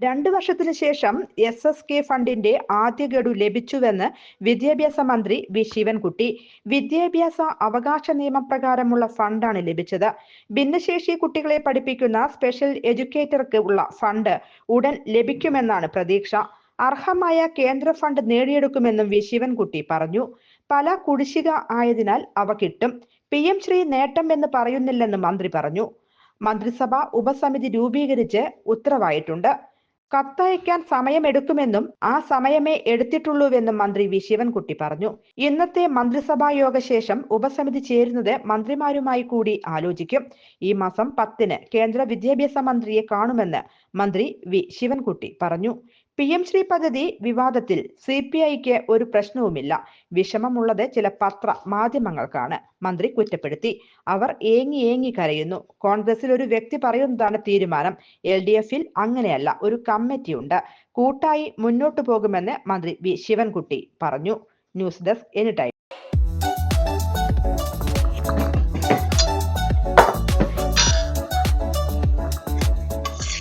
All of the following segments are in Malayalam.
രണ്ടു വർഷത്തിനു ശേഷം എസ് എസ് കെ ഫണ്ടിന്റെ ആദ്യ ഗഡു ലഭിച്ചുവെന്ന് വിദ്യാഭ്യാസ മന്ത്രി വി ശിവൻകുട്ടി. വിദ്യാഭ്യാസ അവകാശ നിയമപ്രകാരമുള്ള ഫണ്ടാണ് ലഭിച്ചത്. ഭിന്നശേഷി കുട്ടികളെ പഠിപ്പിക്കുന്ന സ്പെഷ്യൽ എഡ്യൂക്കേറ്റർക്ക് ഉള്ള ഫണ്ട് ഉടൻ ലഭിക്കുമെന്നാണ് പ്രതീക്ഷ. അർഹമായ കേന്ദ്ര ഫണ്ട് നേടിയെടുക്കുമെന്നും വി ശിവൻകുട്ടി പറഞ്ഞു. പല കുടിശ്ശിക ആയതിനാൽ അവ കിട്ടും. പി എം ശ്രീ നേട്ടം എന്ന് പറയുന്നില്ലെന്ന് മന്ത്രി പറഞ്ഞു. മന്ത്രിസഭ ഉപസമിതി രൂപീകരിച്ച് ഉത്തരവായിട്ടുണ്ട്. കത്തയക്കാൻ സമയമെടുക്കുമെന്നും ആ സമയമേ എടുത്തിട്ടുള്ളൂവെന്നും മന്ത്രി വി. ശിവൻകുട്ടി പറഞ്ഞു. ഇന്നത്തെ മന്ത്രിസഭാ യോഗ ശേഷം ഉപസമിതി ചേരുന്നത് മന്ത്രിമാരുമായി കൂടി ആലോചിക്കും. ഈ മാസം പത്തിന് കേന്ദ്ര വിദ്യാഭ്യാസ മന്ത്രിയെ കാണുമെന്ന് മന്ത്രി വി. ശിവൻകുട്ടി പറഞ്ഞു. പി എം ശ്രീ പദ്ധതി വിവാദത്തിൽ സി പി ഐക്ക് ഒരു പ്രശ്നവുമില്ല. വിഷമമുള്ളത് ചില പത്ര മാധ്യമങ്ങൾക്കാണ്. മന്ത്രി കുറ്റപ്പെടുത്തി. അവർ ഏങ്ങി ഏങ്ങി കരയുന്നു. കോൺഗ്രസിൽ ഒരു വ്യക്തി പറയുന്നതാണ് തീരുമാനം. എൽ ഡി എഫിൽ അങ്ങനെയല്ല ഒരു കമ്മിറ്റിയുണ്ട് കൂട്ടായി മുന്നോട്ടു പോകുമെന്ന് മന്ത്രി വി ശിവൻകുട്ടി പറഞ്ഞു. News desk any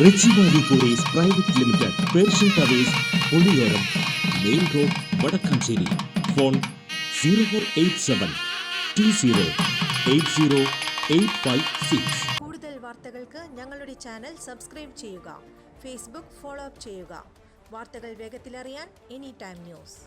Richie Valley Kuries private limited Persian Towers Oliyoram main road Vadakkanchery. Phone zero four eight seven two zero eight zero eight five six. കൂടുതൽ വാർത്തകൾക്ക് ഞങ്ങളുടെ ചാനൽ സബ്സ്ക്രൈബ് ചെയ്യുക. ഫേസ്ബുക്ക് ഫോളോ അപ്പ് ചെയ്യുക. വാർത്തകൾ വേഗത്തിലറിയാൻ എനി ടൈം ന്യൂസ്.